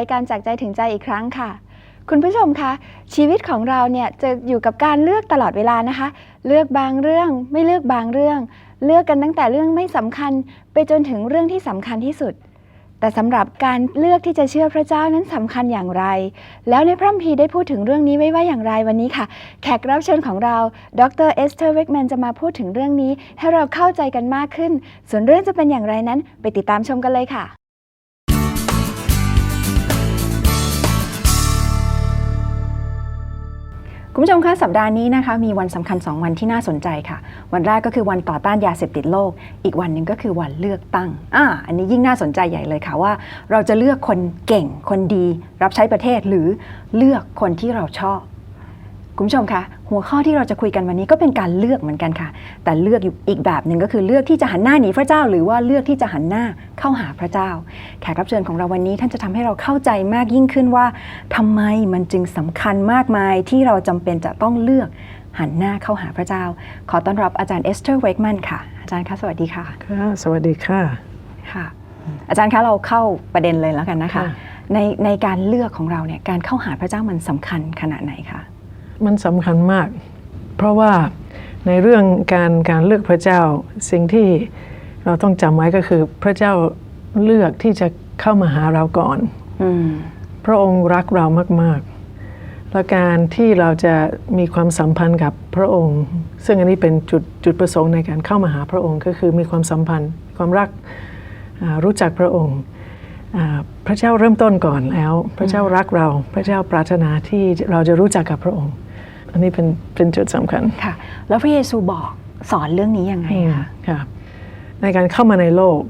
รายการจากใจถึงใจอีกครั้งค่ะ คุณผู้ชมคะชีวิตของเราเนี่ยจะอยู่กับการเลือกตลอดเวลานะคะ เลือกบางเรื่องไม่เลือกบางเรื่อง เลือกกันตั้งแต่เรื่องไม่สำคัญ ไปจนถึงเรื่องที่สำคัญที่สุด แต่สำหรับการเลือกที่จะเชื่อพระเจ้านั้นสำคัญอย่างไร แล้วในพระคัมภีร์ได้พูดถึงเรื่องนี้ไว้ว่าอย่างไรวันนี้ค่ะ แขกรับเชิญของเรา ดรเอสเธอร์เวกแมนจะมาพูดถึงเรื่องนี้ ให้เราเข้าใจกันมากขึ้น ส่วนเรื่องจะเป็นอย่างไรนั้น ไปติดตามชมกันเลยค่ะ คุณผู้ชมคะสัปดาห์นี้นะคะมีวันสำคัญ 2 วันที่น่าสนใจค่ะ วันแรกก็คือวันต่อต้านยาเสพติดโลก อีกวันหนึ่งก็คือวันเลือกตั้งอ่าอันนี้ยิ่งน่าสนใจใหญ่เลยค่ะว่า เราจะเลือกคนเก่งคนดี รับใช้ประเทศหรือเลือกคนที่เราชอบ คุณผู้ชมคะหัวข้อที่เราจะคุยกันวันนี้ก็เป็นการเลือกเหมือนกันค่ะ แต่เลือกอยู่อีกแบบหนึ่งก็คือเลือกที่จะหันหน้าหนีพระเจ้า หรือว่าเลือกที่จะหันหน้าเข้าหาพระเจ้า แขกรับเชิญของเราวันนี้ท่านจะทำให้เราเข้าใจมากยิ่งขึ้นว่าทำไมมันจึงสำคัญมากมายที่เราจำเป็นจะต้องเลือกหันหน้าเข้าหาพระเจ้า ขอต้อนรับอาจารย์เอสเธอร์เวกมันค่ะ อาจารย์คะสวัสดีค่ะค่ะสวัสดีค่ะค่ะ อาจารย์คะเราเข้าประเด็นเลยแล้วกันนะคะค่ะในในการเลือกของเราเนี่ยการเข้าหาพระเจ้ามันสำคัญขนาดไหนคะ มันสำคัญมาก เพราะว่าในเรื่องการการเลือกพระเจ้าสิ่งที่เราต้องจำไว้ก็คือพระเจ้าเลือกที่จะเข้ามาหาเราก่อนอืมพระองค์รักเรามาก ๆ และการที่เราจะมีความสัมพันธ์กับพระองค์ ซึ่งอันนี้เป็นจุดจุดประสงค์ในการเข้ามาหาพระองค์ ก็คือมีความสัมพันธ์ ความรักอ่ารู้จักพระองค์อ่า พระเจ้าเริ่มต้นก่อนแล้ว พระเจ้ารักเราพระเจ้าปรารถนาที่เราจะรู้จักกับพระองค์ อันนี้เป็นเป็นจุดสำคัญค่ะ แล้วพระเยซูบอกสอนเรื่องนี้ยังไงคะค่ะในการเข้ามาในโลก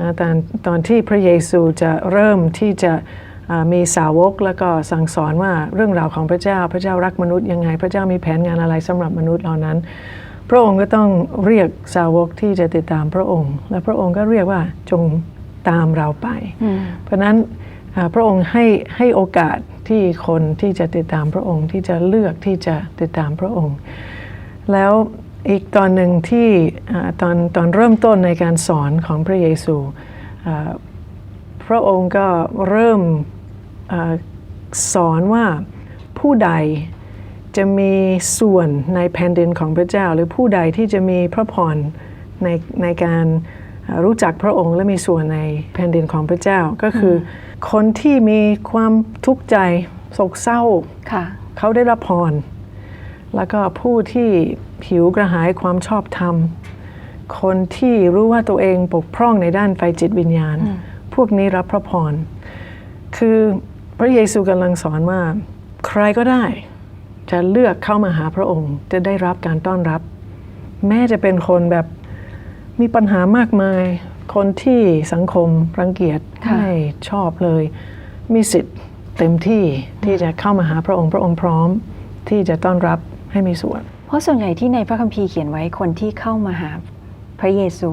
นะตอนตอนที่พระเยซูจะเริ่มที่จะอ่ามีสาวกแล้วก็สั่งสอนว่าเรื่องราวของพระเจ้า พระเจ้ารักมนุษย์ยังไง พระเจ้ามีแผนงานอะไรสำหรับมนุษย์เหล่านั้น พระองค์ก็ต้องเรียกสาวกที่จะติดตามพระองค์ และพระองค์ก็เรียกว่าจง ตามเราไปอืมเพราะฉะนั้นอ่าพระองค์ให้ให้โอกาสที่คนที่จะติดตามพระองค์ที่จะเลือกที่จะติดตามพระองค์ แล้วอีกตอนหนึ่งที่อาตอนตอนเริ่มต้นในการสอนของพระเยซูอ่าพระองค์ก็เริ่มอาสอนว่าผู้ใดจะมีส่วนในแผ่นดินของพระเจ้า หรือผู้ใดที่จะมีพระพรในในการอ่า รู้จักพระองค์และมีส่วนในแผ่นดินของพระเจ้าก็คืออคนที่มีความทุกข์ใจโศกเศร้าค่ะเขาได้รับพร แล้วก็ผู้ที่ผิวกระหายความชอบธรรม คนที่รู้ว่าตัวเองปกพร่องในด้านไฟจิตวิญญาณ พวกนี้รับพระพร คือพระเยซูกำลังสอนว่า ใครก็ได้ จะเลือกเข้ามาหาพระองค์ จะได้รับการต้อนรับ แม้จะเป็นคนแบบ มีปัญหามากมาย คนที่สังคมรังเกียจค่ะไม่ชอบเลย มีสิทธิ์เต็มที่ที่จะเข้ามาหาพระองค์พระองค์พร้อม ที่จะต้อนรับให้มีส่วน เพราะส่วนใหญ่ที่ในพระคัมภีร์เขียนไว้คนที่เข้ามาหาพระเยซู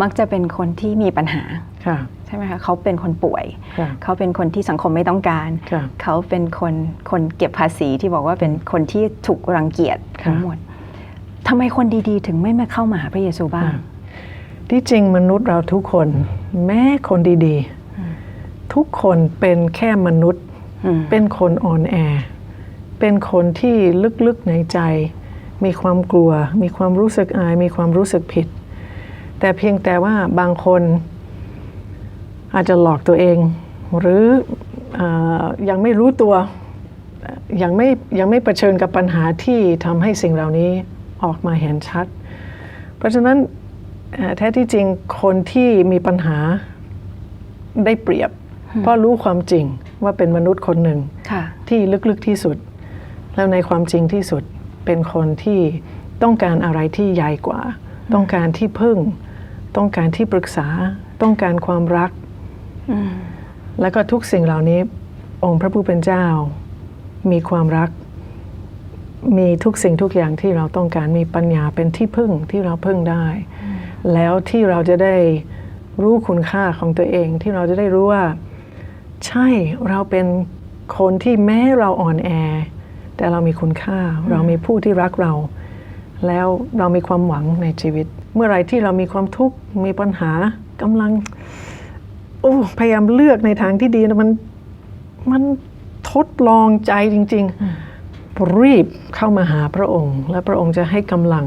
มักจะเป็นคนที่มีปัญหาค่ะใช่ไหมคะเขาเป็นคนป่วยค่ะเขาเป็นคนที่สังคมไม่ต้องการค่ะเขาเป็นคนคนเก็บภาษีที่บอกว่าเป็นคนที่ถูกรังเกียจค่ะทั้งหมดทำไมคนดีๆ ถึงไม่มาเข้ามาหาพระเยซูบ้าง ที่จริงมนุษย์เราทุกคน แม้คนดีๆ ทุกคนเป็นแค่มนุษย์อืมเป็นคนอ่อนแอ เป็นคนที่ลึกๆในใจ มีความกลัว มีความรู้สึกอาย มีความรู้สึกผิด แต่เพียงแต่ว่าบางคนอาจจะหลอกตัวเอง หรืออายังไม่รู้ตัวยังไม่ยังไม่เผชิญกับปัญหาที่ทำให้สิ่งเหล่านี้ออกมาเห็นชัด เพราะฉะนั้นเอ่อ แท้ที่จริงคนที่มีปัญหาได้เปรียบ เพราะรู้ความจริงว่าเป็นมนุษย์คนหนึ่งค่ะที่ลึกๆที่สุด แล้วในความจริงที่สุดเป็นคนที่ต้องการอะไรที่ใหญ่กว่า ต้องการที่พึ่ง ต้องการที่ปรึกษา ต้องการความรักอืมแล้วก็ทุกสิ่งเหล่านี้ องค์พระผู้เป็นเจ้า มีความรัก มีทุกสิ่งทุกอย่างที่เราต้องการมีปัญญาเป็นที่พึ่งที่เราพึ่งได้ แล้วที่เราจะได้รู้คุณค่าของตัวเองที่เราจะได้รู้ว่า ใช่เราเป็นคนที่แม้เราอ่อนแอ แต่เรามีคุณค่า เรามีผู้ที่รักเรา แล้วเรามีความหวังในชีวิต เมื่อไหรที่เรามีความทุกข์มีปัญหากำลังโอ้พยายามเลือกในทางที่ดีนะมันมันทดลองใจจริง ๆ รีบเข้ามาหาพระองค์ และพระองค์จะให้กำลัง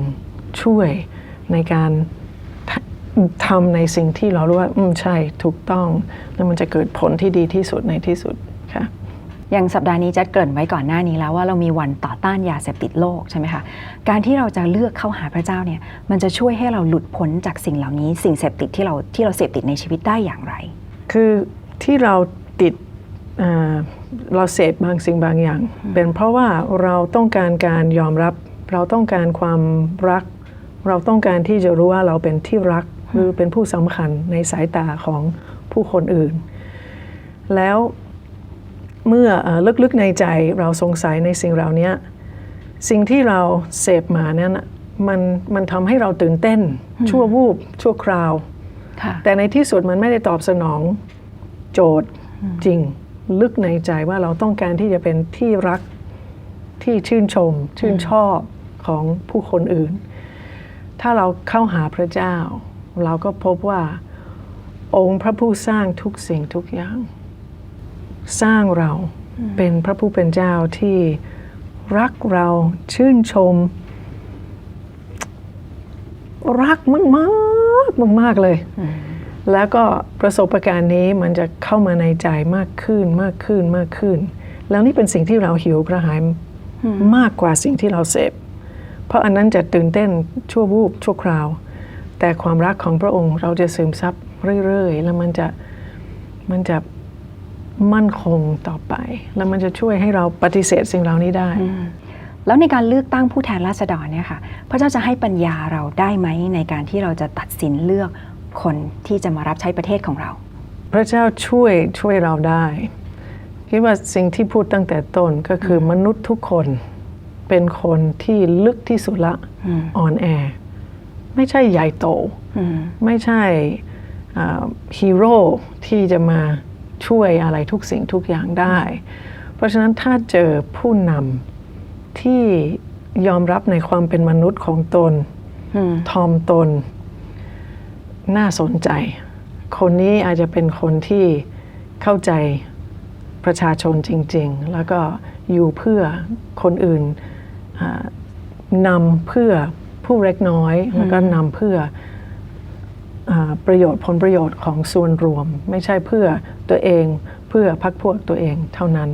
ช่วยในการ ททำในสิ่งที่เรารู้ว่า อืมใช่ถูกต้อง แล้วมันจะเกิดผลที่ดีที่สุดในที่สุดค่ะ อย่างสัปดาห์นี้จัดเกริ่นไว้ก่อนหน้านี้แล้วว่าเรามีวันต่อต้านยาเสพติดโลกใช่ไหมคะ การที่เราจะเลือกเข้าหาพระเจ้าเนี่ย มันจะช่วยให้เราหลุดพ้นจากสิ่งเหล่านี้ สิ่งเสพติดที่เราที่เราเสพติดในชีวิตได้อย่างไร คือที่เราติดอ่าเราเสพบางสิ่งบางอย่าง เป็นเพราะว่าเราต้องการการยอมรับ เราต้องการความรัก เราต้องการที่จะรู้ว่าเราเป็นที่รัก หรือเป็นผู้สำคัญในสายตาของผู้คนอื่น แล้วเมื่อเออลึกๆในใจเราสงสัยในสิ่งเหล่านี้สิ่งที่เราเสพมานั้นน่ะมันมันทำให้เราตื่นเต้น ชั่ววูบ ชั่วคราวค่ะแต่ในที่สุดมันไม่ได้ตอบสนองโจทย์จริง ลึกในใจว่าเราต้องการที่จะเป็นที่รักที่ชื่นชม ชื่นชอบของผู้คนอื่น ถ้าเราเข้าหาพระเจ้า เราก็พบว่า องค์พระผู้สร้างทุกสิ่งทุกอย่าง สร้างเราเป็นพระผู้เป็นเจ้าที่รักเราชื่นชม รักมากมากมากๆมากๆเลย แล้วก็ประสบการณ์นี้มันจะเข้ามาในใจมากขึ้นมากขึ้นมากขึ้น แล้วนี่เป็นสิ่งที่เราหิวกระหายมากกว่าสิ่งที่เราเสพเพราะอันนั้นจะตื่นเต้นชั่ววูบชั่วคราว แต่ความรักของพระองค์เราจะซึมซับเรื่อยๆ แล้วมันจะมันจะมั่นคงต่อไป แล้วมันจะช่วยให้เราปฏิเสธสิ่งเหล่านี้ได้ แล้วในการเลือกตั้งผู้แทนราษฎรเนี่ยค่ะ พระเจ้าจะให้ปัญญาเราได้ไหมในการที่เราจะตัดสินเลือกคนที่จะมารับใช้ประเทศของเรา พระเจ้าช่วยช่วยเราได้ คิดว่าสิ่งที่พูดตั้งแต่ต้นก็คือมนุษย์ทุกคนเป็นคนที่ลึกที่สุดละอืมอ่อนแอ ไม่ใช่ใหญ่โตอืมไม่ใช่อ่าฮีโร่ที่จะมาช่วยอะไรทุกสิ่งทุกอย่างได้ เพราะฉะนั้นถ้าเจอผู้นำที่ยอมรับในความเป็นมนุษย์ของตนอืมทอมตน น่าสนใจ คนนี้อาจจะเป็นคนที่เข้าใจประชาชนจริง ๆ แล้วก็อยู่เพื่อคนอื่นอานำเพื่อ ผู้เล็กน้อย แล้วก็นำเพื่ออาประโยชน์ผลประโยชน์ของส่วนรวม ไม่ใช่เพื่อตัวเองเพื่อพักพวกตัวเองเท่านั้น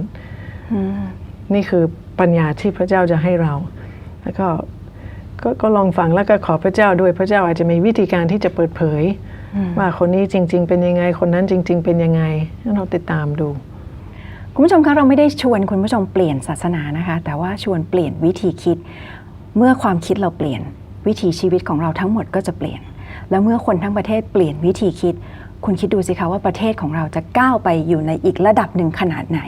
นี่คือปัญญาที่พระเจ้าจะให้เรา แล้วก็ก็ก็ลองฟังแล้วก็ขอพระเจ้าด้วยพระเจ้าอาจจะมีวิธีการที่จะเปิดเผย ว่าคนนี้จริง ๆ เป็นยังไง คนนั้นจริง ๆ เป็นยังไงให้เราติดตามดู คุณผู้ชมคะเราไม่ได้ชวนคุณผู้ชมเปลี่ยนศาสนานะคะ แต่ว่าชวนเปลี่ยนวิธีคิดเมื่อความคิดเราเปลี่ยน วิถีชีวิตของเราทั้งหมดก็จะเปลี่ยน แล้วเมื่อคนทั้งประเทศเปลี่ยนวิธีคิด คุณคิดดูสิคะว่าประเทศของเราจะก้าวไปอยู่ในอีกระดับหนึ่งขนาดไหน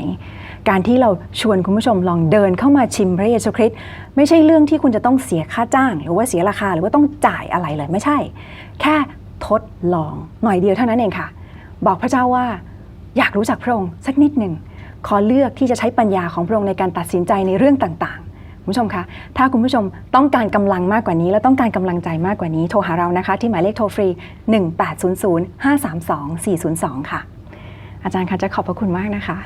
การที่เราชวนคุณผู้ชมลองเดินเข้ามาชิมพระเยซูคริสต์ไม่ใช่เรื่องที่คุณจะต้องเสียค่าจ้าง หรือว่าเสียราคาหรือว่าต้องจ่ายอะไรเลยไม่ใช่ แค่ทดลองหน่อยเดียวเท่านั้นเองค่ะ บอกพระเจ้าว่าอยากรู้จักพระองค์สักนิดหนึ่งขอเลือกที่จะใช้ปัญญาของพระองค์ในการตัดสินใจในเรื่องต่างๆ คุณผู้ชมคะ ถ้าคุณผู้ชมต้องการกำลังมากกว่านี้ และต้องการกำลังใจมากกว่านี้ โทรหาเรานะคะ ที่หมายเลขโทรฟรี 1800 532 402 ค่ะ อาจารย์คะจะขอบพระคุณมากนะคะ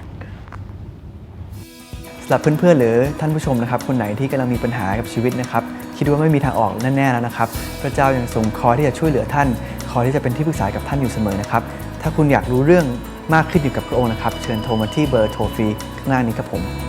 สำหรับเพื่อนๆหรือท่านผู้ชมนะครับ คนไหนที่กำลังมีปัญหากับชีวิตนะครับ คิดว่าไม่มีทางออกแน่ๆแล้วนะครับ พระเจ้ายังทรงคอยที่จะช่วยเหลือท่าน คอยที่จะเป็นที่ปรึกษากับท่านอยู่เสมอนะครับ ถ้าคุณอยากรู้เรื่องมากขึ้นเกี่กับพระองค์นะครับ เชิญโทรมาที่เบอร์โทรฟรีข้างล่างนี้ครับผม